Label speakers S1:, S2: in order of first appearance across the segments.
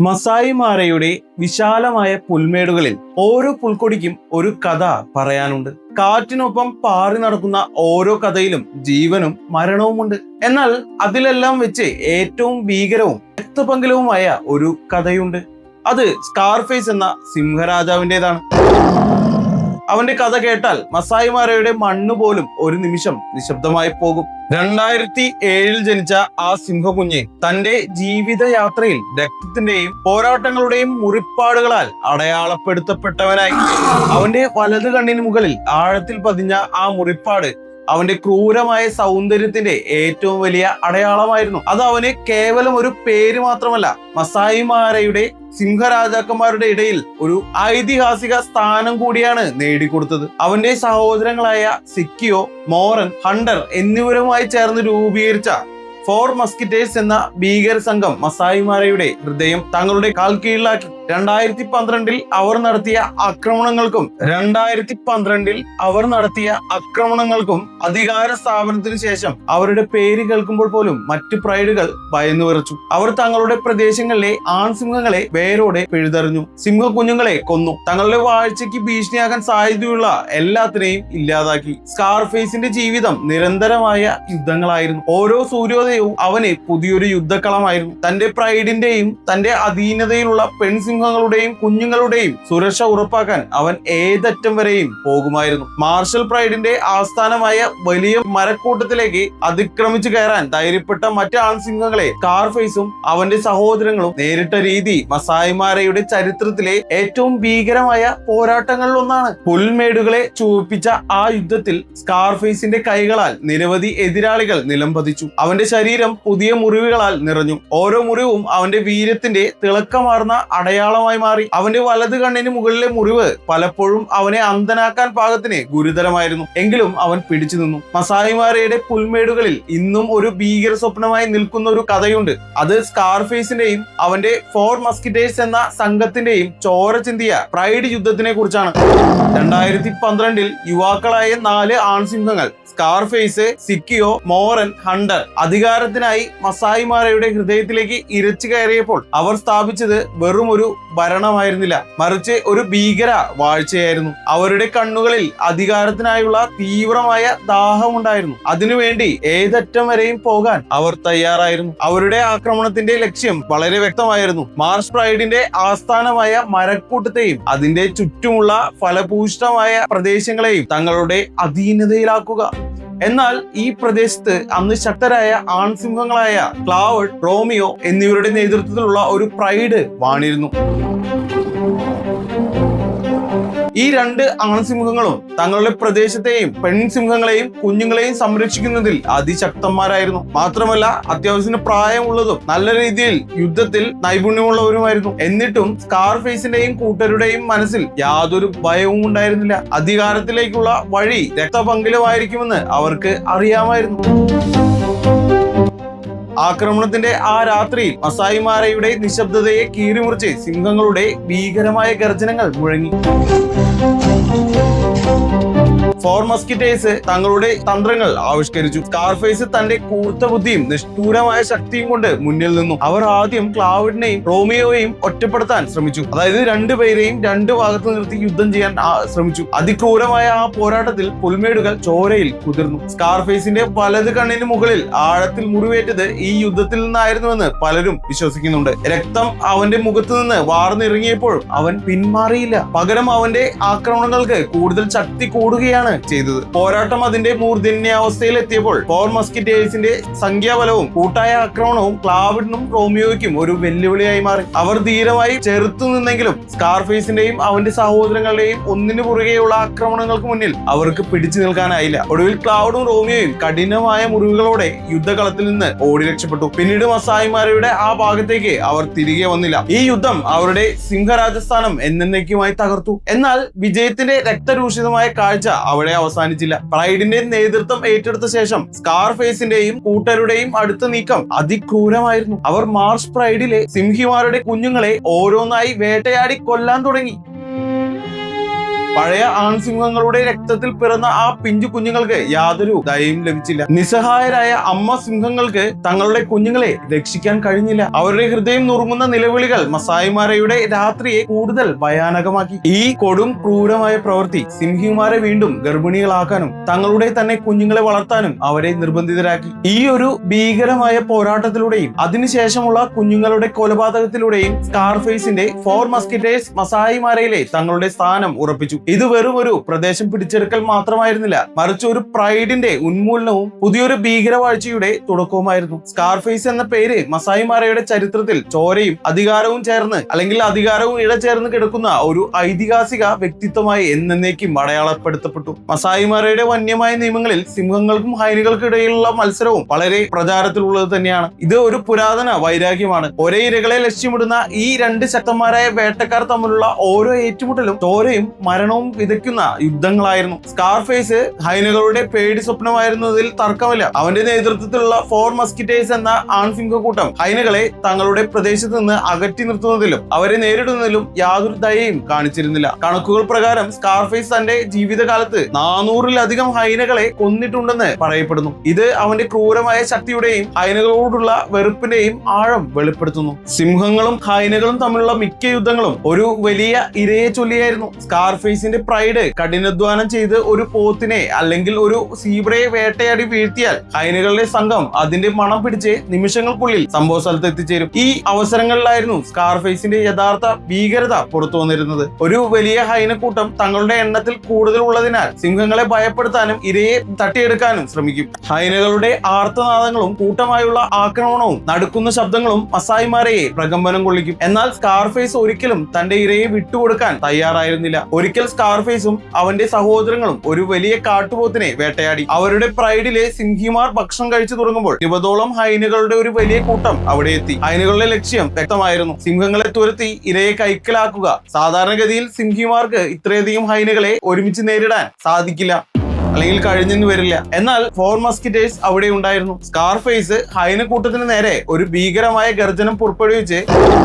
S1: Masai മാരയുടെ വിശാലമായ പുൽമേടുകളിൽ ഓരോ പുൽക്കൊടിക്കും ഒരു കഥ പറയാനുണ്ട്. കാറ്റിനൊപ്പം പാറി നടക്കുന്ന ഓരോ കഥയിലും ജീവനും മരണവുമുണ്ട്. എന്നാൽ അതിലെല്ലാം വെച്ച് ഏറ്റവും ഭീകരവും രക്തപങ്കലവുമായ ഒരു കഥയുണ്ട്. അത് സ്കാർഫേസ് എന്ന സിംഹരാജാവിന്റെതാണ്. അവന്റെ കഥ കേട്ടാൽ മസായിമാരയുടെ മണ്ണ് പോലും ഒരു നിമിഷം നിശബ്ദമായി പോകും. രണ്ടായിരത്തി ഏഴിൽ ജനിച്ച ആ സിംഹകുഞ്ഞ് തന്റെ ജീവിതയാത്രയിൽ രക്തത്തിന്റെയും പോരാട്ടങ്ങളുടെയും മുറിപ്പാടുകളാൽ അടയാളപ്പെടുത്തപ്പെട്ടവനായി. അവന്റെ വലത് കണ്ണിന് മുകളിൽ ആഴത്തിൽ പതിഞ്ഞ ആ മുറിപ്പാട് അവന്റെ ക്രൂരമായ സൗന്ദര്യത്തിന്റെ ഏറ്റവും വലിയ അടയാളമായിരുന്നു. അത് അവന് കേവലം ഒരു പേര് മാത്രമല്ല മസായിമാരയുടെ സിംഹരാജാക്കന്മാരുടെ ഇടയിൽ ഒരു ഐതിഹാസിക സ്ഥാനം കൂടിയാണ് നേടിക്കൊടുത്തത്. അവന്റെ സഹോദരങ്ങളായ സിക്കിയോ മോറൻ ഹണ്ടർ എന്നിവരുമായി ചേർന്ന് രൂപീകരിച്ച ഫോർ മസ്കിറ്റേഴ്സ് എന്ന ഭീകര സംഘം മസായിമാരയുടെ ഹൃദയം തങ്ങളുടെ കാൽ കീഴിലാക്കി രണ്ടായിരത്തി പന്ത്രണ്ടിൽ അവർ നടത്തിയ ആക്രമണങ്ങൾക്കും രണ്ടായിരത്തി പന്ത്രണ്ടിൽ അവർ നടത്തിയ ആക്രമണങ്ങൾക്കും അധികാര സ്ഥാപനത്തിന് ശേഷം അവരുടെ പേര് കേൾക്കുമ്പോൾ പോലും മറ്റു പ്രൈഡുകൾ ഭയന്നു വിറച്ചു. അവർ തങ്ങളുടെ പ്രദേശങ്ങളിലെ ആൺസിംഹങ്ങളെ വേരോടെ പിഴുതെറിഞ്ഞു. സിംഹ കുഞ്ഞുങ്ങളെ കൊന്നു. തങ്ങളുടെ വാഴ്ചയ്ക്ക് ഭീഷണിയാകാൻ സാധ്യതയുള്ള എല്ലാത്തിനെയും ഇല്ലാതാക്കി. സ്കാർഫേസിന്റെ ജീവിതം നിരന്തരമായ യുദ്ധങ്ങളായിരുന്നു. ഓരോ സൂര്യോദയവും അവന് പുതിയൊരു യുദ്ധക്കളമായിരുന്നു. തന്റെ പ്രൈഡിന്റെയും തന്റെ അധീനതയിലുള്ള പെൺസിംഹങ്ങളുടെയും കുഞ്ഞുങ്ങളുടെയും സുരക്ഷ ഉറപ്പാക്കാൻ അവൻ ഏതറ്റം വരെയും പോകുമായിരുന്നു. മാർഷൽ പ്രൈഡിന്റെ ആസ്ഥാനമായ വലിയ മരക്കൂട്ടത്തിലേക്ക് അതിക്രമിച്ചു കയറാൻ ധൈര്യപ്പെട്ട മറ്റ് ആൺസിംഹങ്ങളെ കാർഫേസും അവന്റെ സഹോദരങ്ങളും നേരിട്ട രീതി മസായിമാരയുടെ ചരിത്രത്തിലെ ഏറ്റവും ഭീകരമായ പോരാട്ടങ്ങളിൽ ഒന്നാണ് പുൽമേടുകളെ ചുവപ്പിച്ച ആ യുദ്ധത്തിൽ സ്കാർഫേസിന്റെ കൈകളാൽ നിരവധി എതിരാളികൾ നിലംപതിച്ചു. അവന്റെ ശരീരം പുതിയ മുറിവുകളാൽ നിറഞ്ഞു. ഓരോ മുറിവും അവന്റെ വീര്യത്തിന്റെ തിളക്കമാർന്ന അടയാളമായി മാറി. അവന്റെ വലത് കണ്ണിന് മുകളിലെ മുറിവ് പലപ്പോഴും അവനെ അന്ധനാക്കാൻ പാകത്തിന് ഗുരുതരമായിരുന്നു. എങ്കിലും അവൻ പിടിച്ചു നിന്നു. മസായിമാരയുടെ പുൽമേടുകളിൽ ഇന്നും ഒരു ഭീകര സ്വപ്നമായി നിൽക്കുന്ന ഒരു കഥയുണ്ട്. അത് സ്കാർഫേസിന്റെയും അവന്റെ ഫോർ മസ്കിറ്റേഴ്സ് എന്ന സംഘത്തിന്റെയും ചോര ചിന്തിയ പ്രൈഡ് യുദ്ധത്തിനെ കുറിച്ചാണ്. രണ്ടായിരത്തി പന്ത്രണ്ടിൽ യുവാക്കളായ നാല് ആൺസിംഹങ്ങൾ സ്കാർഫേസ് സിക്കിയോ മോറൻ ഹണ്ടർ അധികാരത്തിനായി മസായിമാരയുടെ ഹൃദയത്തിലേക്ക് ഇരച്ചു കയറിയപ്പോൾ അവർ സ്ഥാപിച്ചത് വെറും ഒരു ഭരണമായിരുന്നില്ല. മറിച്ച് ഒരു ഭീകര വാഴ്ചയായിരുന്നു. അവരുടെ കണ്ണുകളിൽ അധികാരത്തിനായുള്ള തീവ്രമായ ദാഹമുണ്ടായിരുന്നു അതിനുവേണ്ടി ഏതറ്റം വരെയും പോകാൻ അവർ തയ്യാറായിരുന്നു. അവരുടെ ആക്രമണത്തിന്റെ ലക്ഷ്യം വളരെ വ്യക്തമായിരുന്നു. മാർസ് പ്രൈഡിന്റെ ആസ്ഥാനമായ മരക്കൂട്ടത്തെയും അതിന്റെ ചുറ്റുമുള്ള ഫലഭൂഷ്ടമായ പ്രദേശങ്ങളെയും തങ്ങളുടെ അധീനതയിലാക്കുക. എന്നാൽ ഈ പ്രദേശത്ത് അന്ന് ശക്തരായ ആൺസിംഹങ്ങളായ ക്ലാവഡ് റോമിയോ എന്നിവരുടെ നേതൃത്വത്തിലുള്ള ഒരു പ്രൈഡ് വാണിരുന്നു. ഈ രണ്ട് ആൺസിംഹങ്ങളും തങ്ങളുടെ പ്രദേശത്തെയും പെൺസിംഹങ്ങളെയും കുഞ്ഞുങ്ങളെയും സംരക്ഷിക്കുന്നതിൽ അതിശക്തന്മാരായിരുന്നു. മാത്രമല്ല അത്യാവശ്യത്തിന് പ്രായമുള്ളതും നല്ല രീതിയിൽ യുദ്ധത്തിൽ നൈപുണ്യമുള്ളവരുമായിരുന്നു. എന്നിട്ടും സ്കാർഫേസിന്റെയും കൂട്ടരുടെയും മനസ്സിൽ യാതൊരു ഭയവും ഉണ്ടായിരുന്നില്ല. അധികാരത്തിലേക്കുള്ള വഴി രക്തപങ്കിലമായിരിക്കുമെന്ന് അവർക്ക് അറിയാമായിരുന്നു. ആക്രമണത്തിന്റെ ആ രാത്രിയിൽ മസായിമാരയുടെ നിശബ്ദതയെ കീറിമുറിച്ച് സിംഹങ്ങളുടെ ഭീകരമായ ഗർജനങ്ങൾ മുഴങ്ങി. ഫോർ മസ്കിറ്റേഴ്സ് തങ്ങളുടെ തന്ത്രങ്ങൾ ആവിഷ്കരിച്ചു. സ്കാർഫേസ് തന്റെ കൂർത്ത ബുദ്ധിയും നിഷ്ഠൂരമായ ശക്തിയും കൊണ്ട് മുന്നിൽ നിന്നു. അവർ ആദ്യം ക്ലാവിഡിനെയും റോമിയോയെയും ഒറ്റപ്പെടുത്താൻ ശ്രമിച്ചു. അതായത് രണ്ടുപേരെയും രണ്ടു ഭാഗത്ത് നിർത്തി യുദ്ധം ചെയ്യാൻ ശ്രമിച്ചു. അതിക്രൂരമായ ആ പോരാട്ടത്തിൽ പുൽമേടുകൾ ചോരയിൽ കുതിർന്നു. സ്കാർഫേസിന്റെ വലത് കണ്ണിന് മുകളിൽ ആഴത്തിൽ മുറിവേറ്റത് ഈ യുദ്ധത്തിൽ നിന്നായിരുന്നുവെന്ന് പലരും വിശ്വസിക്കുന്നുണ്ട്. രക്തം അവന്റെ മുഖത്ത് നിന്ന് വാർന്നിറങ്ങിയപ്പോൾ അവൻ പിന്മാറിയില്ല. പകരം അവന്റെ ആക്രമണങ്ങൾക്ക് കൂടുതൽ ശക്തി കൂടുകയാണ് ചെയ്തത്. പോരാട്ടം അതിന്റെ മൂർധന്യാവസ്ഥയിൽ എത്തിയപ്പോൾ ഫോർ മസ്കിറ്റേഴ്സിന്റെ സംഖ്യാബലവും കൂട്ടായ ആക്രമണവും ക്ലാവിഡിനും റോമിയോയ്ക്കും ഒരു വെല്ലുവിളിയായി മാറി. അവർ ധീരമായി ചെറുത്തു നിന്നെങ്കിലും സ്കാർഫേസിന്റെയും അവന്റെ സഹോദരങ്ങളുടെയും ഒന്നിനു പുറകെയുള്ള ആക്രമണങ്ങൾക്ക് മുന്നിൽ അവർക്ക് പിടിച്ചു നിൽക്കാനായില്ല. ഒടുവിൽ ക്ലൗഡും റോമിയോയും കഠിനമായ മുറിവുകളോടെ യുദ്ധകളത്തിൽ നിന്ന് ഓടി രക്ഷപ്പെട്ടു. പിന്നീട് മസായിമാരുടെ ആ ഭാഗത്തേക്ക് അവർ തിരികെ വന്നില്ല. ഈ യുദ്ധം അവരുടെ സിംഹരാജസ്ഥാനം എന്നേക്കുമായി തകർത്തു. എന്നാൽ വിജയത്തിന്റെ രക്തരൂഷിതമായ കാഴ്ച അവിടെ അവസാനിച്ചില്ല. പ്രൈഡിന്റെ നേതൃത്വം ഏറ്റെടുത്ത ശേഷം സ്കാർ ഫേസിന്റെയും കൂട്ടരുടെയും അടുത്ത നീക്കം അതിക്രൂരമായിരുന്നു. അവർ മാർച്ച് പ്രൈഡിലെ സിംഹിമാരുടെ കുഞ്ഞുങ്ങളെ ഓരോന്നായി വേട്ടയാടി കൊല്ലാൻ തുടങ്ങി. പഴയ ആൺസിംഹങ്ങളുടെ രക്തത്തിൽ പിറന്ന ആ പിഞ്ചു കുഞ്ഞുങ്ങൾക്ക് യാതൊരു ദയയും ലഭിച്ചില്ല. നിസ്സഹായരായ അമ്മ സിംഹങ്ങൾക്ക് തങ്ങളുടെ കുഞ്ഞുങ്ങളെ രക്ഷിക്കാൻ കഴിഞ്ഞില്ല. അവരുടെ ഹൃദയം നുറുങ്ങുന്ന നിലവിളികൾ മസായിമാരയുടെ രാത്രിയെ കൂടുതൽ ഭയാനകമാക്കി. ഈ കൊടും ക്രൂരമായ പ്രവൃത്തി സിംഹിമാരെ വീണ്ടും ഗർഭിണികളാക്കാനും തങ്ങളുടെ തന്നെ കുഞ്ഞുങ്ങളെ വളർത്താനും അവരെ നിർബന്ധിതരാക്കി. ഈ ഒരു ഭീകരമായ പോരാട്ടത്തിലൂടെയും അതിനുശേഷമുള്ള കുഞ്ഞുങ്ങളുടെ കൊലപാതകത്തിലൂടെയും സ്കാർഫേസിന്റെ ഫോർ മസ്കിറ്റേഴ്സ് മസായിമാരയിലെ തങ്ങളുടെ സ്ഥാനം ഉറപ്പിച്ചു. ഇത് വെറും ഒരു പ്രദേശം പിടിച്ചെടുക്കൽ മാത്രമായിരുന്നില്ല. മറിച്ച് ഒരു പ്രൈഡിന്റെ ഉന്മൂലനവും പുതിയൊരു ഭീകരവാഴ്ചയുടെ തുടക്കവുമായിരുന്നു. സ്കാർഫേസ് എന്ന പേര് മസായിമാരയുടെ ചരിത്രത്തിൽ ചോരയും അധികാരവും ചേർന്ന് അല്ലെങ്കിൽ അധികാരവും ഇഴചേർന്ന് കിടക്കുന്ന ഒരു ഐതിഹാസിക വ്യക്തിത്വമായി എന്നേക്കും അടയാളപ്പെടുത്തപ്പെട്ടു. മസായിമാരയുടെ വന്യമായ നിയമങ്ങളിൽ സിംഹങ്ങൾക്കും ഹൈനുകൾക്കും ഇടയിലുള്ള മത്സരവും വളരെ പ്രചാരത്തിലുള്ളത് തന്നെയാണ്. ഇത് ഒരു പുരാതന വൈരാഗ്യമാണ്. ഒരേ ഇരകളെ ലക്ഷ്യമിടുന്ന ഈ രണ്ട് ശക്തന്മാരായ വേട്ടക്കാർ തമ്മിലുള്ള ഓരോ ഏറ്റുമുട്ടലും ചോരയും മരണവും വിതയ്ക്കുന്ന യുദ്ധങ്ങളായിരുന്നു. സ്കാർഫേസ് ഹൈനകളുടെ പേടി സ്വപ്നമായിരുന്നതിൽ തർക്കമില്ല. അവന്റെ നേതൃത്വത്തിലുള്ള ഫോർ മസ്കിറ്റേഴ്സ് എന്ന ആൺസിംഹക്കൂട്ടം ഹൈനകളെ തങ്ങളുടെ പ്രദേശത്ത് നിന്ന് അകറ്റി നിർത്തുന്നതിലും അവരെ നേരിടുന്നതിലും യാതൊരു ദയയും കാണിച്ചിരുന്നില്ല. കണക്കുകൾ പ്രകാരം സ്കാർഫേസ് തന്റെ ജീവിതകാലത്ത് നാനൂറിലധികം ഹൈനകളെ കൊന്നിട്ടുണ്ടെന്ന് പറയപ്പെടുന്നു. ഇത് അവന്റെ ക്രൂരമായ ശക്തിയുടെയും ഹൈനകളോടുള്ള വെറുപ്പിന്റെയും ആഴം വെളിപ്പെടുത്തുന്നു. സിംഹങ്ങളും ഹൈനകളും തമ്മിലുള്ള മിക്ക യുദ്ധങ്ങളും ഒരു വലിയ ഇരയെ ചൊല്ലിയായിരുന്നു സ്കാർഫേസിന്റെ പ്രൈഡ് കഠിനാധ്വാനം ചെയ്ത് ഒരു പോത്തിനെ അല്ലെങ്കിൽ ഒരു സീബ്രയെ വേട്ടയാടി വീഴ്ത്തിയാൽ ഹൈനകളുടെ സംഘം അതിന്റെ മണം പിടിച്ച് നിമിഷങ്ങൾക്കുള്ളിൽ സംഭവ സ്ഥലത്ത് എത്തിച്ചേരും. ഈ അവസരങ്ങളിലായിരുന്നു സ്കാർഫേസിന്റെ യഥാർത്ഥ ഭീകരത പുറത്തു വന്നിരുന്നത്. ഒരു വലിയ ഹൈനക്കൂട്ടം തങ്ങളുടെ എണ്ണത്തിൽ കൂടുതൽ ഉള്ളതിനാൽ സിംഹങ്ങളെ ഭയപ്പെടുത്താനും ഇരയെ തട്ടിയെടുക്കാനും ശ്രമിക്കും. ഹൈനകളുടെ ആർത്തനാദങ്ങളും കൂട്ടമായുള്ള ആക്രമണവും നടക്കുന്ന ശബ്ദങ്ങളും മസായിമാരെയെ പ്രകമ്പനം കൊള്ളിക്കും. എന്നാൽ സ്കാർഫേസ് ഒരിക്കലും തന്റെ ഇരയെ വിട്ടുകൊടുക്കാൻ തയ്യാറായിരുന്നില്ല. ഒരിക്കൽ സ്കാർഫേസും അവന്റെ സഹോദരങ്ങളും ഒരു വലിയ കാട്ടുപോത്തിനെ വേട്ടയാടി. അവരുടെ പ്രൈഡിലെ സിംഹിമാർ ഭക്ഷണം കഴിച്ചു തുടങ്ങുമ്പോൾ ഇരുപതോളം ഹൈനുകളുടെ ഒരു വലിയ കൂട്ടം അവിടെ എത്തി. ഹൈനുകളുടെ ലക്ഷ്യം വ്യക്തമായിരുന്നു. സിംഹങ്ങളെ തുരത്തി ഇരയെ കൈക്കലാക്കുക. സാധാരണഗതിയിൽ സിംഹിമാർക്ക് ഇത്രയധികം ഹൈനുകളെ ഒരുമിച്ച് നേരിടാൻ സാധിക്കില്ല. അല്ലെങ്കിൽ കഴിഞ്ഞെന്ന് വരില്ല. എന്നാൽ ഫോർ മസ്കിറ്റേഴ്സ് അവിടെ ഉണ്ടായിരുന്നു. സ്കാർഫേസ് ഹൈനക്കൂട്ടത്തിന് നേരെ ഒരു ഭീകരമായ ഗർജനം പുറപ്പെടുവിച്ച്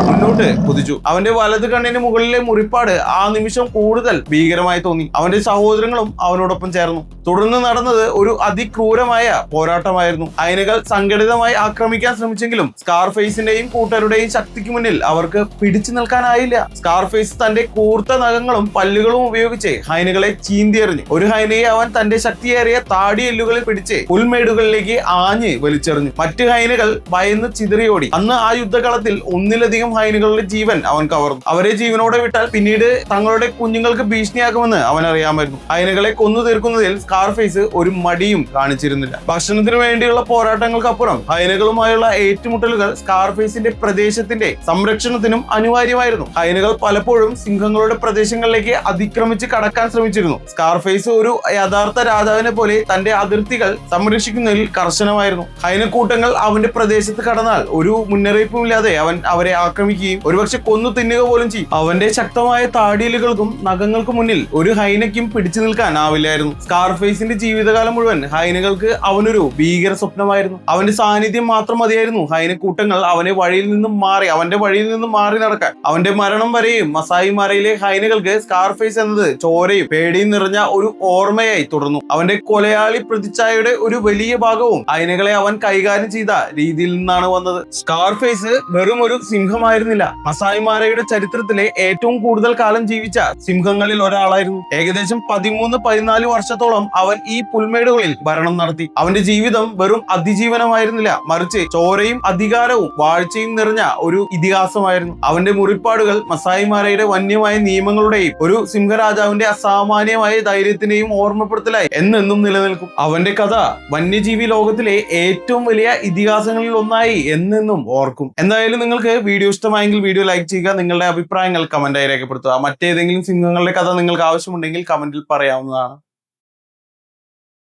S1: മുന്നോട്ട് കുതിച്ചു. അവന്റെ വലത് കണ്ണിന് മുകളിലെ മുറിപ്പാട് ആ നിമിഷം കൂടുതൽ ഭീകരമായി തോന്നി. അവന്റെ സഹോദരങ്ങളും അവനോടൊപ്പം ചേർന്നു. തുടർന്ന് നടന്നത് ഒരു അതിക്രൂരമായ പോരാട്ടമായിരുന്നു. ഹൈനകൾ സംഘടിതമായി ആക്രമിക്കാൻ ശ്രമിച്ചെങ്കിലും സ്കാർഫേസിന്റെയും കൂട്ടരുടെയും ശക്തിക്ക് മുന്നിൽ അവർക്ക് പിടിച്ചു നിൽക്കാനായില്ല. സ്കാർഫേസ് തന്റെ കൂർത്ത നഖങ്ങളും പല്ലുകളും ഉപയോഗിച്ച് ഹൈനകളെ ചീന്തിയെറിഞ്ഞു. ഒരു ഹൈനയെ അവൻ തന്റെ ശക്തിയേറിയ താടിയെല്ലുകളിൽ പിടിച്ച് പുൽമേടുകളിലേക്ക് ആഞ്ഞ് വലിച്ചെറിഞ്ഞു. മറ്റ് ഹൈനുകൾ ഭയന്ന് ചിതറിയോടി. അന്ന് ആ യുദ്ധകളത്തിൽ ഒന്നിലധികം ഹൈനുകളുടെ ജീവൻ അവൻ കവർന്നു. അവരെ ജീവനോടെ വിട്ടാൽ പിന്നീട് തങ്ങളുടെ കുഞ്ഞുങ്ങൾക്ക് ഭീഷണിയാക്കുമെന്ന് അവൻ അറിയാമായിരുന്നു ഹൈനുകളെ കൊന്നു തീർക്കുന്നതിൽ സ്കാർഫേസ് ഒരു മടിയും കാണിച്ചിരുന്നില്ല. ഭക്ഷണത്തിന് വേണ്ടിയുള്ള പോരാട്ടങ്ങൾക്കപ്പുറം ഹൈനകളുമായുള്ള ഏറ്റുമുട്ടലുകൾ സ്കാർഫേസിന്റെ പ്രദേശത്തിന്റെ സംരക്ഷണത്തിനും അനിവാര്യമായിരുന്നു. ഹൈനുകൾ പലപ്പോഴും സിംഹങ്ങളുടെ പ്രദേശങ്ങളിലേക്ക് അതിക്രമിച്ച് കടക്കാൻ ശ്രമിച്ചിരുന്നു. സ്കാർഫേസ് ഒരു യഥാർത്ഥ രാജാവിനെ പോലെ തന്റെ അതിർത്തികൾ സംരക്ഷിക്കുന്നതിൽ കർശനമായിരുന്നു. ഹൈനക്കൂട്ടങ്ങൾ അവന്റെ പ്രദേശത്ത് കടന്നാൽ ഒരു മുന്നറിയിപ്പുമില്ലാതെ അവൻ അവരെ ആക്രമിക്കുകയും ഒരുപക്ഷെ കൊന്നു തിന്നുക പോലും ചെയ്യും. അവന്റെ ശക്തമായ താടിയലുകൾക്കും നഖങ്ങൾക്കും മുന്നിൽ ഒരു ഹൈനയ്ക്കും പിടിച്ചു നിൽക്കാൻ ആവില്ലായിരുന്നു. സ്കാർഫേസിന്റെ ജീവിതകാലം മുഴുവൻ ഹൈനകൾക്ക് അവനൊരു ഭീകര സ്വപ്നമായിരുന്നു. അവന്റെ സാന്നിധ്യം മാത്രം മതിയായിരുന്നു. ഹൈനക്കൂട്ടങ്ങൾ അവനെ വഴിയിൽ നിന്നും മാറി അവന്റെ വഴിയിൽ നിന്നും മാറി നടക്കാൻ. അവന്റെ മരണം വരെയും മസായിമാരയിലെ ഹൈനകൾക്ക് സ്കാർഫേസ് എന്നത് ചോരയും പേടിയും നിറഞ്ഞ ഒരു ഓർമ്മയായി തുടർന്നു. അവന്റെ കൊലയാളി പ്രതിച്ഛായയുടെ ഒരു വലിയ ഭാഗവും അയനകളെ അവൻ കൈകാര്യം ചെയ്ത രീതിയിൽ നിന്നാണ് വന്നത്. സ്കാർഫേസ് വെറും ഒരു സിംഹമായിരുന്നില്ല. മസായിമാരയുടെ ചരിത്രത്തിലെ ഏറ്റവും കൂടുതൽ കാലം ജീവിച്ച സിംഹങ്ങളിൽ ഒരാളായിരുന്നു. ഏകദേശം പതിമൂന്ന് പതിനാല് വർഷത്തോളം അവൻ ഈ പുൽമേടുകളിൽ ഭരണം നടത്തി. അവന്റെ ജീവിതം വെറും അതിജീവനമായിരുന്നില്ല. മറിച്ച് ചോരയും അധികാരവും വാഴ്ചയും നിറഞ്ഞ ഒരു ഇതിഹാസമായിരുന്നു. അവന്റെ മുറിപ്പാടുകൾ മസായിമാരയുടെ വന്യമായ നിയമങ്ങളുടെയും ഒരു സിംഹരാജാവിന്റെ അസാമാന്യമായ ധൈര്യത്തിന്റെയും ഓർമ്മപ്പെടുത്തലായി. എന്നെന്നും നിലനിൽക്കും. അവന്റെ കഥ വന്യജീവി ലോകത്തിലെ ഏറ്റവും വലിയ ഇതിഹാസങ്ങളിൽ ഒന്നായി എന്നെന്നും ഓർക്കും. എന്തായാലും നിങ്ങൾക്ക് വീഡിയോ ഇഷ്ടമായെങ്കിൽ വീഡിയോ ലൈക്ക് ചെയ്യുക നിങ്ങളുടെ അഭിപ്രായങ്ങൾ കമന്റായി രേഖപ്പെടുത്തുക. മറ്റേതെങ്കിലും സിംഹങ്ങളുടെ കഥ നിങ്ങൾക്ക് ആവശ്യമുണ്ടെങ്കിൽ കമന്റിൽ പറയാവുന്നതാണ്.